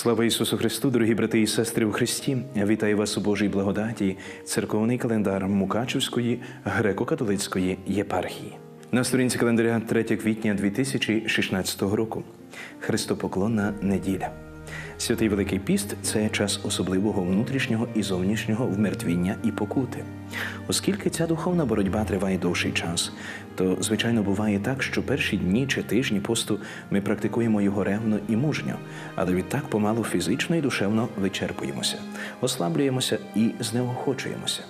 Слава Ісусу Христу, дорогі брати і сестри у Христі! Вітаю вас у Божій благодаті, церковний календар Мукачівської греко-католицької єпархії. На сторінці календаря 3 квітня 2016 року. Христопоклонна неділя. Святий Великий Піст це час особливого внутрішнього і зовнішнього вмертвіння і покути. Оскільки ця духовна боротьба триває довший час, то звичайно буває так, що перші дні чи тижні посту ми практикуємо його ревно і мужньо, але відтак помалу фізично і душевно вичерпуємося, ослаблюємося і знеохочуємося.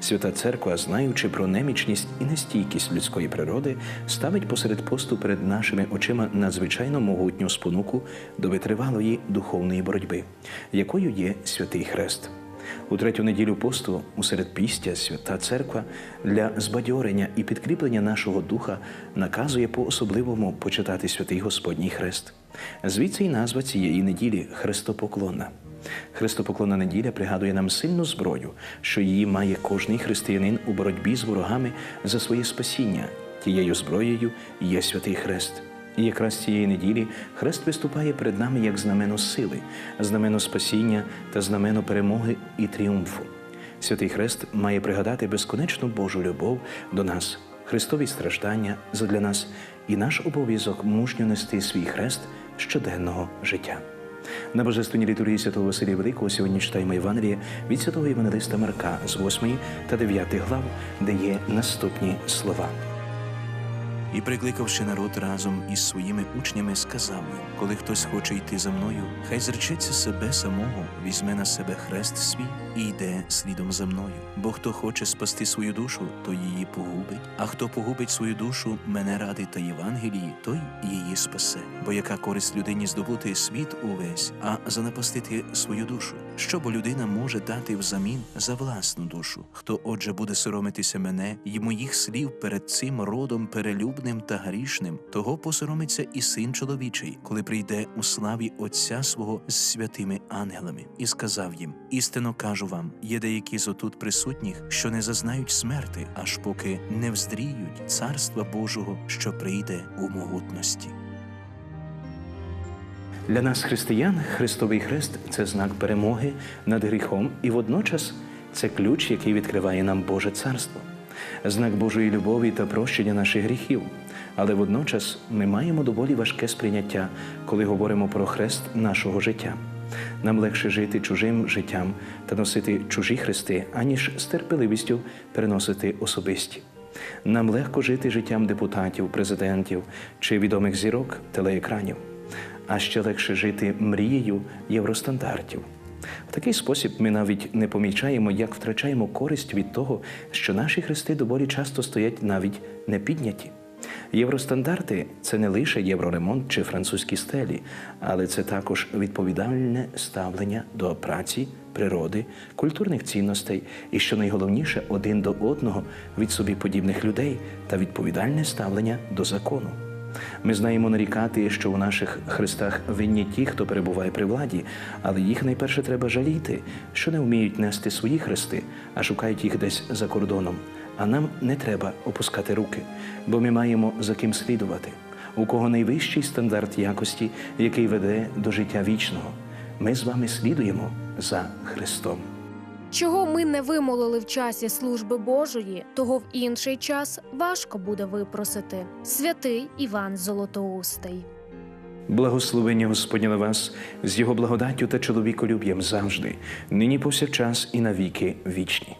Свята Церква, знаючи про немічність і нестійкість людської природи, ставить посеред посту перед нашими очима надзвичайно могутню спонуку до витривалої духовної боротьби, якою є святий Хрест. У третю неділю посту у середпістя Свята Церква для збадьорення і підкріплення нашого духа наказує по-особливому почитати святий Господній Хрест. Звідси й назва цієї неділі Христопоклонна. Христопоклонна неділя пригадує нам сильну зброю, що її має кожний християнин у боротьбі з ворогами за своє спасіння. Тією зброєю є святий Хрест. І якраз цієї неділі Хрест виступає перед нами як знамено сили, знамено спасіння та знамено перемоги і тріумфу. Святий Хрест має пригадати безконечну Божу любов до нас, Христові страждання задля нас і наш обов'язок мужньо нести свій хрест щоденного життя. На Божественній літургії святого Василія Великого сьогодні читаємо Євангеліє від святого Євангелиста Марка з 8 та 9 глав, де є наступні слова. І, прикликавши народ разом із своїми учнями, сказав їм: коли хтось хоче йти за мною, хай зречеться себе самого, візьме на себе хрест свій і йде слідом за мною. Бо хто хоче спасти свою душу, то її погубить. А хто погубить свою душу, мене ради та Євангелії, той її спасе. Бо яка користь людині здобути світ увесь, а занапастити свою душу? Що бо людина може дати взамін за власну душу? Хто отже буде соромитися мене й моїх слів перед цим родом перелюбним та грішним, того посоромиться і син чоловічий, коли прийде у славі Отця свого з святими ангелами, і сказав їм: істинно кажу вам, є деякі з отут присутніх, що не зазнають смерти, аж поки не вздріють царства Божого, що прийде у могутності. Для нас, християн, Христовий Хрест це знак перемоги над гріхом і водночас це ключ, який відкриває нам Боже Царство, знак Божої любові та прощення наших гріхів. Але водночас ми маємо доволі важке сприйняття, коли говоримо про хрест нашого життя. Нам легше жити чужим життям та носити чужі хрести, аніж з терпеливістю переносити особисті. Нам легко жити життям депутатів, президентів чи відомих зірок телеекранів а ще легше жити мрією євростандартів. В такий спосіб ми навіть не помічаємо, як втрачаємо користь від того, що наші хрести доволі часто стоять навіть не підняті. Євростандарти це не лише євроремонт чи французькі стелі, але це також відповідальне ставлення до праці, природи, культурних цінностей і, що найголовніше, один до одного від собі подібних людей та відповідальне ставлення до закону. Ми знаємо нарікати, що у наших хрестах винні ті, хто перебуває при владі, але їх найперше треба жаліти, що не вміють нести свої хрести, а шукають їх десь за кордоном. А нам не треба опускати руки, бо ми маємо за ким слідувати, у кого найвищий стандарт якості, який веде до життя вічного. Ми з вами слідуємо за Христом. Чого ми не вимолили в часі служби Божої, того в інший час важко буде випросити. Святий Іван Золотоустий. Благословення Господня на вас з його благодаттю та чоловіколюб'ям завжди, нині повсякчас і навіки вічні.